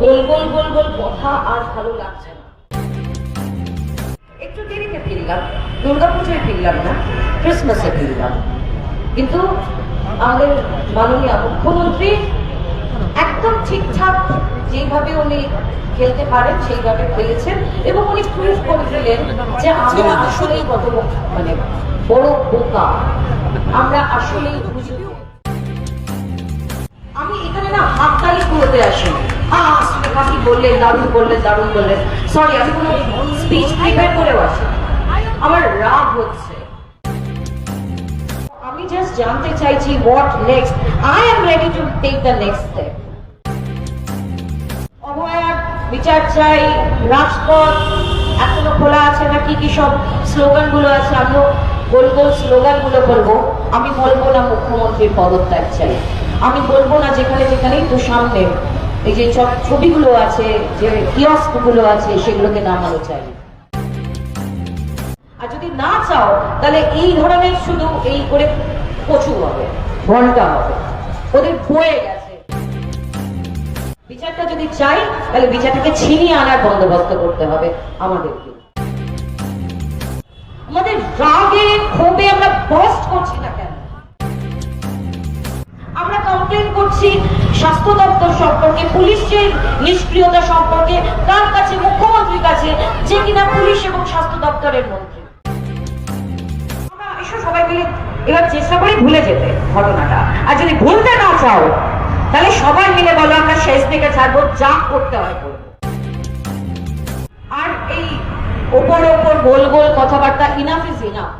গোল গোল গোল গোল, কথা আর ভালো লাগছে না। একটু দেরিতে ফিরলাম, দুর্গাপুজোয় ফিরলাম না ক্রিসমাসে ফিরলাম। কিন্তু আমাদের মাননীয় মুখ্যমন্ত্রী একদম ঠিকঠাক যেইভাবে উনি খেলতে পারেন, সেইভাবে খেলেছেন এবং উনি প্রুভ করে দিলেন যে আমরা আসলেই কত মানে বড় বোকা। আমরা আসলেই বুঝি। আমি এখানে না হাততালি কুড়োতে আসি আমি জাস্ট জানতে চাইছি what next I am ready to take the next step অভয়ার বিচার চাই, রাজপথ এখনও খোলা আছে না কি কি সব স্লোগানগুলো আছে? আমিও গোল গোল স্লোগানগুলো বলব। আমি বলব না মুখ্যমন্ত্রীর পদত্যাগ চাই। আমি বলব না যেখানে যেখানে একটু সামনে এই যে সব ছবিগুলো আছে, যে কিয়স্কগুলো আছে, সেগুলোকে নামানো চাই। আর যদি না চাও, তাহলে এই ধরনের শুধু এই করে কচু হবে, ঘণ্টা হবে। ওদের বয়ে গেছে। বিচারটা যদি চাই, তাহলে বিচারটাকে ছিনিয়ে আনার বন্দোবস্ত করতে হবে আমাদেরকে। আমাদের রাগে, ক্ষোভে আমরা বস্ট স্বাস্থ্য দপ্তর সম্পর্কে পুলিশের নিষ্ক্রিয়তা সম্পর্কে, তার কাছে, মুখ্যমন্ত্রীর কাছে, যে কিনা পুলিশ এবং স্বাস্থ্য দপ্তরের মন্ত্রী এবার চেষ্টা করি ভুলে যেতে ঘটনাটা। আর যদি ভুলতে না চাও, তাহলে সবাই মিলে বলো, আমরা শেষ ছাড়বো, যা করতে হয় আর এই ওপর ওপর গোল গোল কথাবার্তা ইনাফ ইজ ইনাফ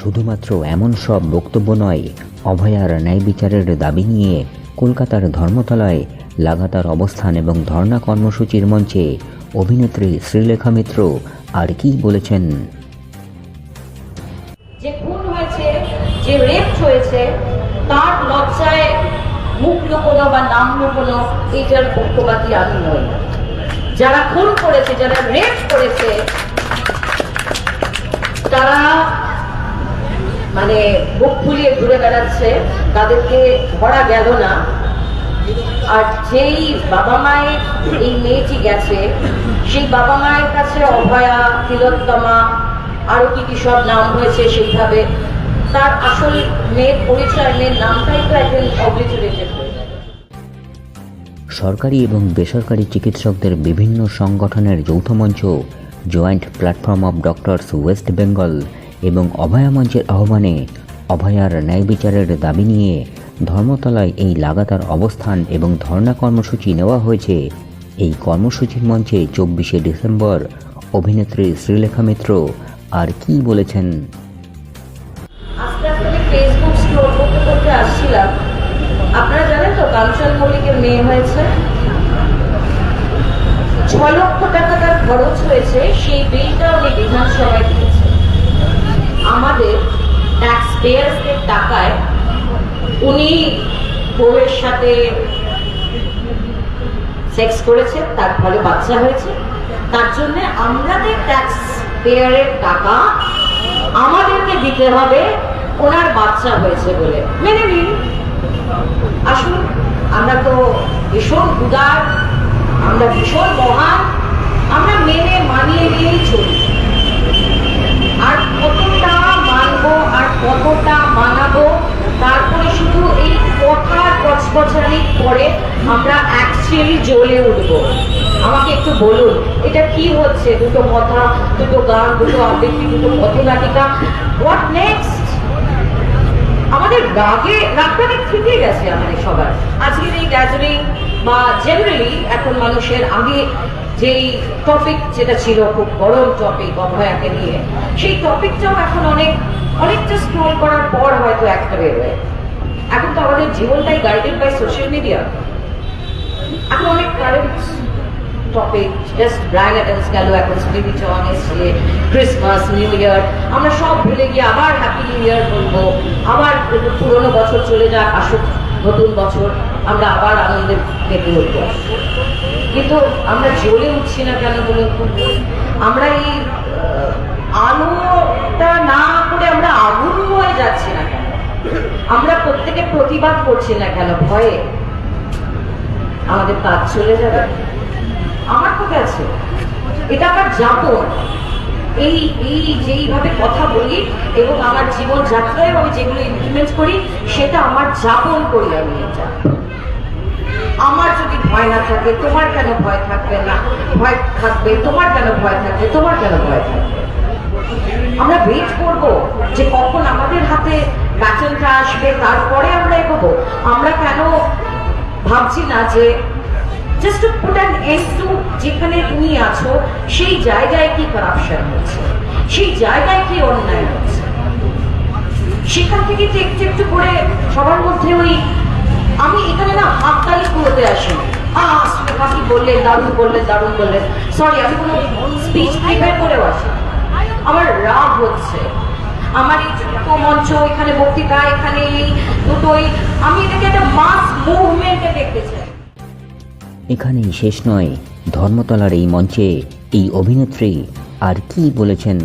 শুধুমাত্র এমন সব বক্তব্য নয় অভয়ার ন্যায় বিচারের দাবি নিয়ে কলকাতার ধর্মতলায় লাগাতার অবস্থান এবং ধর্ণা কর্মসূচির মঞ্চে অভিনেত্রী শ্রীলেখা মিত্র আর কি বলেছেন? যে খুন হয়েছে, যে রেপ হয়েছে, তার লজ্জায় মুখ লুকোনো বা নাম লুকোনো এইটার পক্ষপাতি আমি নই। যারা খুন করেছে, যারা রেপ করেছে, তারা মানে বুক ফুলিয়ে ঘুরে বেড়াচ্ছে, তাদেরকে ধরা গেল না। আর যেই বাবা মায়ের এই মেয়েটি গেছে, সেই বাবা মায়ের কাছে অভয়া, তিলোত্তমা, আরও কি কি সব নাম হয়েছে সেইভাবে তার আসল মেয়ের পরিচয়, মেয়ের নামটাই তো হয়ে যাবে সরকারি এবং বেসরকারি চিকিৎসকদের বিভিন্ন সংগঠনের যৌথ মঞ্চ, joint platform of doctors West Bengal এবং অভয়া মঞ্চের আহ্বানে অভয়ার ন্যায় বিচারের দাবি নিয়ে ধর্মতলায় এই লাগাতার অবস্থান এবং ধর্ণা কর্মসূচি নেওয়া হয়েছে। এই কর্মসূচির মঞ্চে চব্বিশে ডিসেম্বর অভিনেত্রী শ্রীলেখা মিত্র আর কি বলেছেন? ছ লক্ষ টাকা তার খরচ হয়েছে, সেই বিলটা উনি বিধানসভায় দিয়েছে আমাদের ট্যাক্স পেয়ার্সদের টাকায় উনি বউয়ের সাথে সেক্স করেছে, তার ফলে বাচ্চা হয়েছে। তার জন্য আমাদের ট্যাক্স পেয়ারের টাকা আমাদেরকে দিতে হবে, ওনার বাচ্চা হয়েছে বলে। মেনে নিন। আসুন, আমরা তো ভীষণ উদার, আমরা ভীষণ মহান, আমরা মেনে মানিয়ে নিয়েই চলি আর কতটা মানবো আর কতটা মানাবো? তারপরে শুধু এই কথার কচকচানি পরে আমরা অ্যাকচুয়ালি জ্বলে উঠবো। আমাকে একটু বলুন, এটা কি হচ্ছে? দুটো কথা, দুটো গান, দুটো আবৃত্তি, দুটো পথনাটিকা। হোয়াট নেক্সট আমাদের রাগে রাগটা অনেক থেকে গেছে আমাদের সবার। আজকের এই গ্যাদারিং বা জেনারেলি এখন মানুষের আগে যেই টপিক যেটা ছিল খুব গরম টপিক অভয়াকে নিয়ে, সেই টপিকটাও এখন অনেক, অনেকটা স্ক্রোল করার পর হয়তো একটা বেরোয় এখন তো আমাদের জীবনটাই গাইডেড বাই সোশ্যাল মিডিয়া এখন অনেক current topic just brag attention গেল, এখন স্পিরিট জন এসছে ক্রিসমাস নিউ ইয়ার আমরা সব ভুলে গিয়ে আবার হ্যাপি নিউ ইয়ার বলব, আবার পুরোনো বছর চলে যাক, আসুক। নতুন বছর আমরা আবার আনন্দের মেতে উঠবো। কিন্তু আমরা জ্বলে উঠছি না কেন বলুন আমরা এই আলোটা না করে আমরা আগুন হয়ে যাচ্ছি না কেন? আমরা প্রত্যেকে প্রতিবাদ করছি না কেন? ভয়ে। আমাদের কাজ চলে যাবে। আমার কথা আছে এটা আমার। যাপন এই এই যেইভাবে কথা বলি এবং আমার জীবন যাত্রায় আমি যেগুলো ইমপ্লিমেন্ট করি, সেটা আমার যাপন করি আমি এটা। আমার যদি ভয় না থাকে, তোমার কেন ভয় থাকবে না? ভয় থাকবে, তোমার কেন ভয় থাকবে? তোমার কেন ভয় থাকবে? আমরা ওয়েট করব যে কখন আমাদের হাতে ব্যাটনটা আসবে, তারপরে আমরা এগোবো। আমরা কেন ভাবছি না যে জাস্ট পুট অ্যান টু যেখানে তুমি আছো, সেই জায়গায় কি কারাপশন হচ্ছে? সেই জায়গায় কি অন্যায় হচ্ছে? সেখান থেকে যে একটু একটু করে সবার মধ্যে ওই আমি এখানে না করতে আসি কাকি বললেন, দারুণ বললেন দারুণ বললেন। সরি আমি কোনো স্পিচ প্রিপেয়ার করেও আসি আমার রাগ হচ্ছে। আমার এই মঞ্চ, এখানে বক্তৃতা, এখানে এই দুটোই, আমি এটাকে একটা মাস মুভমেন্টে দেখতে চাই। এখানেই শেষ নয়, ধর্মতলার এই মঞ্চে এই অভিনেত্রী আর কি বলেছেন?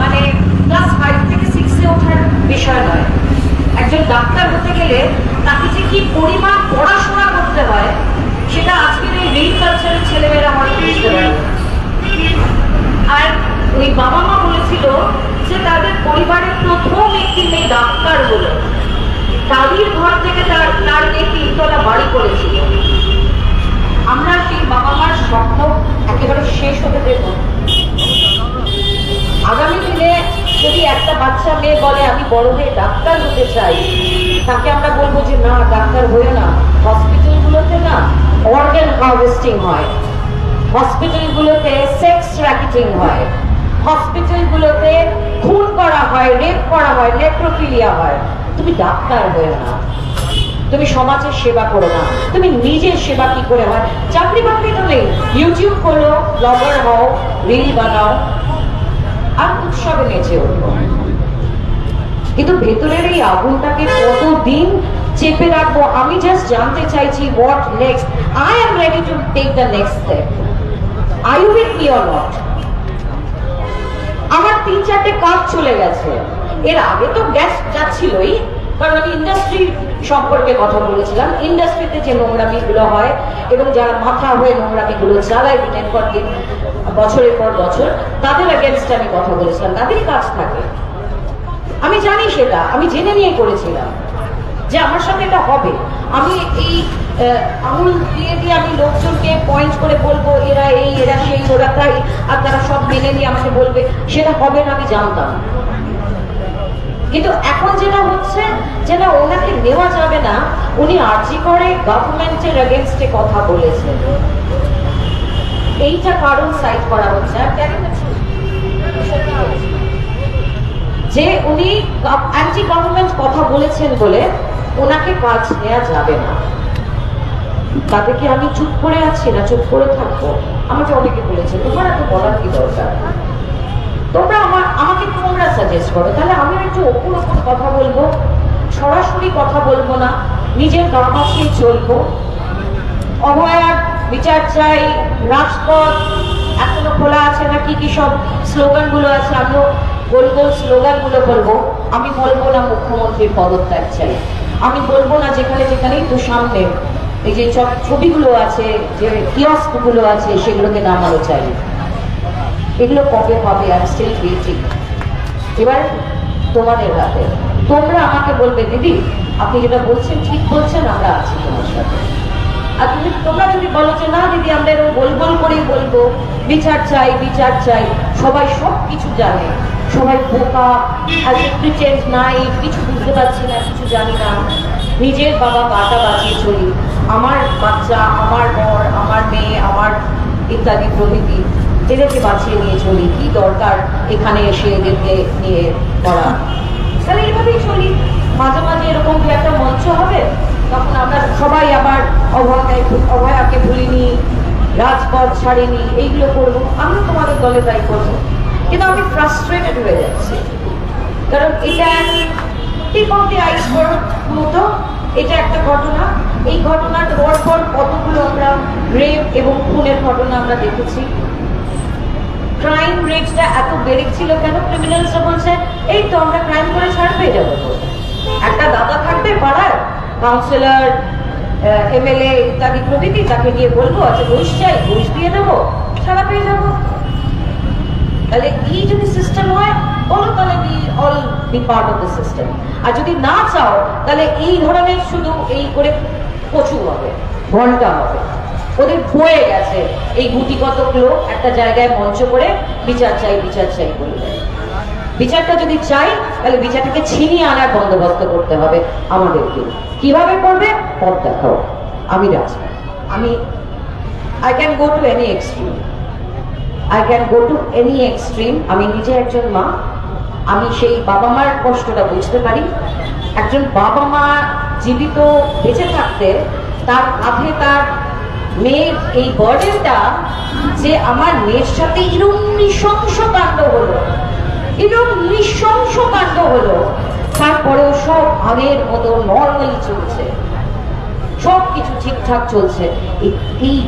মানে ডাক্তার হতে গেলে তাকে যে কি পরিমাণ পড়াশোনা করতে হয়, সেটা আজকের এই রিল কালচারের ছেলেমেয়েরা আমার বুঝতে পারে আর ওই বাবা মা বলেছিল যে তাদের পরিবারের প্রথম একটি মেয়ে ডাক্তার হলো তাদের ঘর থেকে তার তার মেয়ে তিনতলা বাড়ি করেছিল আমরা সেই বাবা মার স্বপ্ন একেবারে শেষ হতে দেবো। আগামী দিনে যদি একটা বাচ্চা মেয়ে বলে, আমি বড় হয়ে ডাক্তার হতে চাই, তাকে আমরা বলব যে, না, ডাক্তার হয়ে না। হসপিটালগুলোতে না অর্গান হারভেস্টিং হয়। হসপিটালগুলোতে সেক্স র্যাকেটিং হয়। হসপিটালগুলোতে খুন করা হয় রেপ করা হয় নেক্রোফিলিয়া হয়। তুমি ডাক্তার হয়ে না। তুমি সমাজের সেবা করো না। তুমি নিজের সেবা কি করে হয়? চাকরি বাকরি তো নেই। ইউটিউব করো ব্লগার হও রিল বানাও, আর উৎসবে নেচে উঠবো কিন্তু ভেতরের এই আগুনটাকে কতদিন চেপে রাখব? আমি জাস্ট জানতে চাইছি what next I am ready to take the next step I you with me or not আমার তিন চারটে কাজ চলে গেছে। এর আগে তো গ্যাস যাচ্ছিলই, কারণ আমি ইন্ডাস্ট্রি সম্পর্কে কথা বলেছিলাম। ইন্ডাস্ট্রিতে যে নোংরামিগুলো হয় এবং যারা মাথা হয়ে নোংরামিগুলো চালায় দিনের পর দিন, বছরের পর বছর, তাদের এগেনস্টে আমি কথা বলেছিলাম। তাদেরই কাজ থাকে। আমি জানি সেটা, আমি জেনে নিয়ে করেছিলাম যে আমার সাথে এটা হবে। আমি এই আঙুল দিয়ে দিয়ে আমি লোকজনকে পয়েন্ট করে বলব, এরা এই, এরা সেই, ওরা তাই, আর তারা সব মেনে নিয়ে আমাকে বলবে, সেটা হবে না, আমি জানতাম। কিন্তু এখন যেটা হচ্ছে নেওয়া যাবে না, উনি আর্জি করে গভর্নমেন্টের এগেনস্টে কথা বলেছেন। এইটা কারণ সাইড করা হচ্ছে। আর কেন। যে উনি অ্যান্টি গভর্নমেন্ট কথা বলেছেন বলে ওনাকে কাজ নেওয়া যাবে না। তাতে কি আমি চুপ করে আছি না চুপ করে থাকব? আমাকে অনেকে বলেছে তোমার এত বলার কি দরকার? তোমরা আমার আমাকে তোমরা সাজেস্ট করো, তাহলে আমি একটু ওপর ওপর কথা বলব। সরাসরি কথা বলব না, নিজের গামাকে চলবো। অভয়ার বিচার চাই, রাজপথ এখনও খোলা আছে না কি কি সব স্লোগানগুলো আছে, আমিও গোল স্লোগানগুলো বলব। আমি বলব না মুখ্যমন্ত্রীর পদত্যাগ চাই। আমি বলব না যেখানে যেখানে একটু সামনে, এই যে সব ছবিগুলো আছে, যে কিয়স্কগুলো আছে, সেগুলোকে নামানো চাই। এগুলো কবে হবে আর স্টিল এবার তোমাদের হাতে। তোমরা আমাকে বলবে, দিদি, আপনি যেটা বলছেন ঠিক বলছেন, আমরা আছি তোমার সাথে। আর তুমি, তোমরা যদি বলো যে, না দিদি, আমরা এরকম গোল গোল করেই বলব, বিচার চাই বিচার চাই। সবাই সব কিছু জানে, সবাই বোকা আর প্রিটেন্ড নাই, কিছু বুঝতে পারছি না, কিছু জানি না। নিজের বাবা গাটা বাঁচিয়ে চলি। আমার বাচ্চা, আমার বর, আমার মেয়ে, আমার ইত্যাদি প্রভৃতি, এদেরকে বাঁচিয়ে নিয়ে চলি। কি দরকার এখানে এসে এদেরকে নিয়ে করা তাহলে এইভাবেই চলি। মাঝে মাঝে এরকম দু একটা মঞ্চ হবে? তখন আমরা সবাই আবার অভয়াকে অভয়াকে ভুলিনি, রাজপথ ছাড়িনি, এইগুলো করব। আমিও তোমাদের দলে তাই করব। কিন্তু আমি ফ্রাস্ট্রেটেড হয়ে যাচ্ছি। কারণ এটা টিপ অফ দি আইসবার্গ মতো এটা একটা ঘটনা। এই ঘটনার পর পর কতগুলো আমরা রেপ এবং খুনের ঘটনা আমরা দেখেছি। ক্রাইম রেটটা এত বেড়েছিল কেন? ক্রিমিনালসরা বলছে এই তো আমরা ক্রাইম করে ছাড় পেয়ে যাব একটা দাদা থাকবে পাড়ার কাউন্সিলর এমএলএ ইত্যাদি প্রভৃতি, তাকে গিয়ে বলব আচ্ছা ঘুষ চাই, ঘুষ দিয়ে দেবো, ছাড়া পেয়ে যাব। তাহলে এই যদি সিস্টেম হয়, বলো তাহলে be all be part of the system আর যদি না চাও, তাহলে এই ধরনের শুধু এই করে কচু হবে, ঘণ্টা হবে। ওদের বয়ে গেছে, এই গুটি কত লোক একটা জায়গায় মঞ্চ করে বিচার চাই বিচার চাই বলবে বিচারটা যদি চাই, তাহলে বিচারটাকে ছিনিয়ে আনার বন্দোবস্ত করতে হবে আমাদেরকে। কীভাবে করবে? পথ দেখাও। আমি রাজি। আমি I can go to any extreme I can go to any extreme আমি নিজে একজন মা। আমি সেই বাবা মার কষ্টটা বুঝতে পারি। একজন বাবা মা জীবিত বেঁচে থাকতে তার কাঁধে তার মেয়ের এই বার্ডেনটা যে আমার মেয়ের সাথে এরকম নৃশংস কাণ্ড হলো। এরকম নৃশংস কাণ্ড হলো। তারপরেও সব আগের মতো নর্মালি চলছে। সব কিছু ঠিকঠাক চলছে। এই-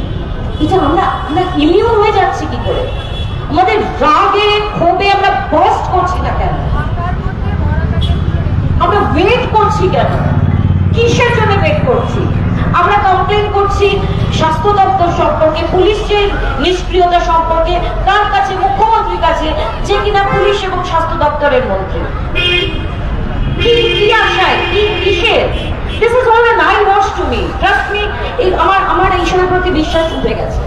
এটা আমরা আমরা ইমিউন হয়ে যাচ্ছি কি করে? আমাদের রাগে, ক্ষোভে আমরা বস্ট করছি না কেন? আমরা ওয়েট করছি কেন? কিসের জন্য ওয়েট করছি? আমরা কমপ্লেন করছি স্বাস্থ্য দপ্তর সম্পর্কে পুলিশের নিষ্ক্রিয়তা সম্পর্কে, তার কাছে মুখ্যমন্ত্রীর কাছে যে কিনা পুলিশ এবং স্বাস্থ্য দপ্তরের মন্ত্রী। কি আশায়? কি, কিসের? দিস ইজ আমার আমার এইসবের প্রতি বিশ্বাস উঠে গেছে।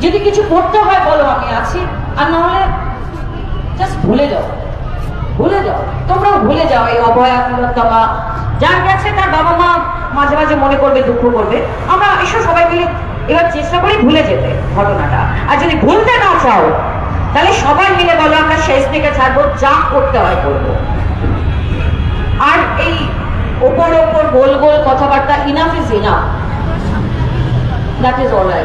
যদি কিছু করতে হয় বলো, আমি আছি। আর না হলে জাস্ট ভুলে যাও। ভুলে যাও। তোমরাও ভুলে যাও এই অভয়া তিলোত্তমা যার গেছে তার বাবা মা মাঝে মাঝে মনে করবে, দুঃখ করবে। আমরা এসব সবাই মিলে এবার চেষ্টা করি ভুলে যেতে ঘটনাটা। আর যদি ভুলতে না চাও, তাহলে সবাই মিলে বলো, আমরা শেষ থেকে ছাড়বো, যা করতে হয় করব। আর এই ওপর ওপর গোল গোল কথাবার্তা enough is enough that is all I